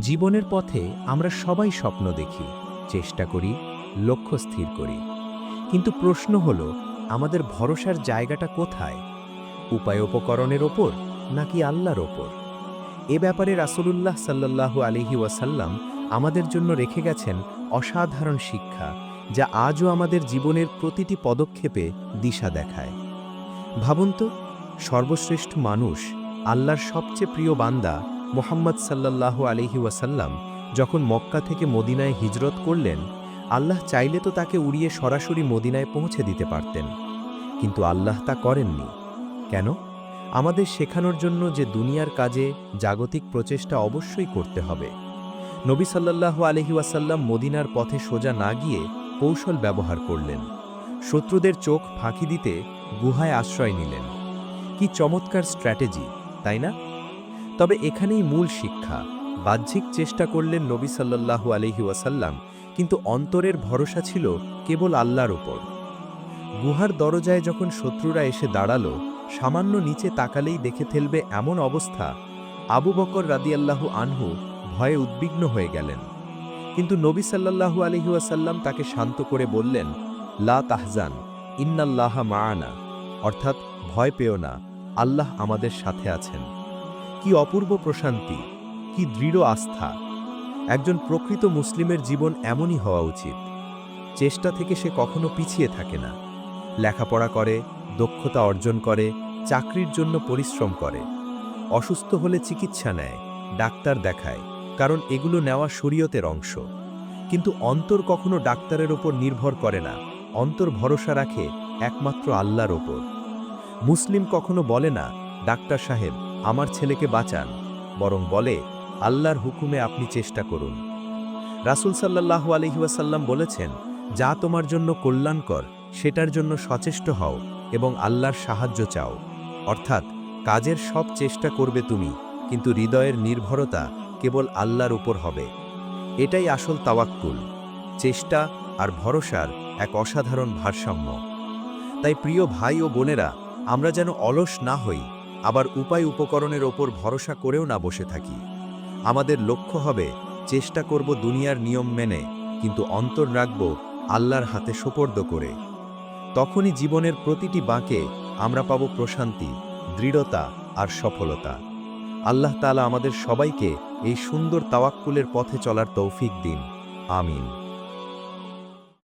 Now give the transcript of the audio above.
জীবনের পথে আমরা সবাই স্বপ্ন দেখি, চেষ্টা করি, লক্ষ্য স্থির করি। কিন্তু প্রশ্ন হল, আমাদের ভরসার জায়গাটা কোথায়? উপায় উপকরণের ওপর নাকি আল্লাহর ওপর? এ ব্যাপারে রাসূলুল্লাহ সাল্লাল্লাহু আলিহি ওয়াসাল্লাম আমাদের জন্য রেখে গেছেন অসাধারণ শিক্ষা, যা আজও আমাদের জীবনের প্রতিটি পদক্ষেপে দিশা দেখায়। ভাবুন তো, সর্বশ্রেষ্ঠ মানুষ আল্লাহর সবচেয়ে প্রিয় বান্দা মোহাম্মদ সাল্লাল্লাহু আলিহি ওয়াসাল্লাম যখন মক্কা থেকে মদিনায় হিজরত করলেন, আল্লাহ চাইলে তো তাকে উড়িয়ে সরাসরি মদিনায় পৌঁছে দিতে পারতেন। কিন্তু আল্লাহ তা করেননি। কেন? আমাদের শেখানোর জন্য যে দুনিয়ার কাজে জাগতিক প্রচেষ্টা অবশ্যই করতে হবে। নবী সাল্লাল্লাহু আলহি ওয়াসাল্লাম মদিনার পথে সোজা না গিয়ে কৌশল ব্যবহার করলেন। শত্রুদের চোখ ফাঁকি দিতে গুহায় আশ্রয় নিলেন। কি চমৎকার স্ট্র্যাটেজি, তাই না? তবে এখানেই মূল শিক্ষা, বাহ্যিক চেষ্টা করলেন নবী সাল্লাল্লাহু আলহি ওয়াসাল্লাম, কিন্তু অন্তরের ভরসা ছিল কেবল আল্লাহর ওপর গুহার দরজায় যখন শত্রুরা এসে দাঁড়াল, সামান্য নিচে তাকালেই দেখে ফেলবে এমন অবস্থা, আবু বকর রাদিয়াল্লাহু আনহু ভয়ে উদ্বিগ্ন হয়ে গেলেন। কিন্তু নবী সাল্লাল্লাহু আলহি ওয়াসাল্লাম তাকে শান্ত করে বললেন, লা তাহজান, ইন্নাল্লাহা মাআনা। অর্থাৎ, ভয় পেও না, আল্লাহ আমাদের সাথে আছেন। কি অপূর্ব প্রশান্তি, কি দৃঢ় আস্থা। একজন প্রকৃত মুসলিমের জীবন এমনই হওয়া উচিত। চেষ্টা থেকে সে কখনো পিছিয়ে থাকে না। লেখাপড়া করে, দক্ষতা অর্জন করে, চাকরির জন্য পরিশ্রম করে। অসুস্থ হলে চিকিৎসা নেয়, ডাক্তার দেখায়, কারণ এগুলো নেওয়া শরীয়তের অংশ। কিন্তু অন্তর কখনো ডাক্তারের ওপর নির্ভর করে না, অন্তর ভরসা রাখে একমাত্র আল্লাহর ওপর। মুসলিম কখনো বলে না, ডাক্তার সাহেব আমার ছেলেকে বাঁচান, বরং বলে, আল্লাহর হুকুমে আপনি চেষ্টা করুন। রাসুল সাল্লাল্লাহু আলহিউসাল্লাম বলেছেন, যা তোমার জন্য কল্যাণকর, সেটার জন্য সচেষ্ট হও এবং আল্লাহর সাহায্য চাও। অর্থাৎ, কাজের সব চেষ্টা করবে তুমি, কিন্তু হৃদয়ের নির্ভরতা কেবল আল্লাহর উপর হবে। এটাই আসল তাওয়াক্কুল। চেষ্টা আর ভরসার এক অসাধারণ ভারসাম্য। তাই প্রিয় ভাই ও বোনেরা, আমরা যেন অলস না হই আবার উপায় উপকরণের ওপর ভরসা করেও না বসে থাকি। আমাদের লক্ষ্য হবে, চেষ্টা করব দুনিয়ার নিয়ম মেনে, কিন্তু অন্তর রাখব আল্লাহর হাতে সোপর্দ করে। তখনই জীবনের প্রতিটি বাঁকে আমরা পাব প্রশান্তি, দৃঢ়তা আর সফলতা। আল্লাহ তালা আমাদের সবাইকে এই সুন্দর তাওয়াক্কুলের পথে চলার তৌফিক দিন। আমিন।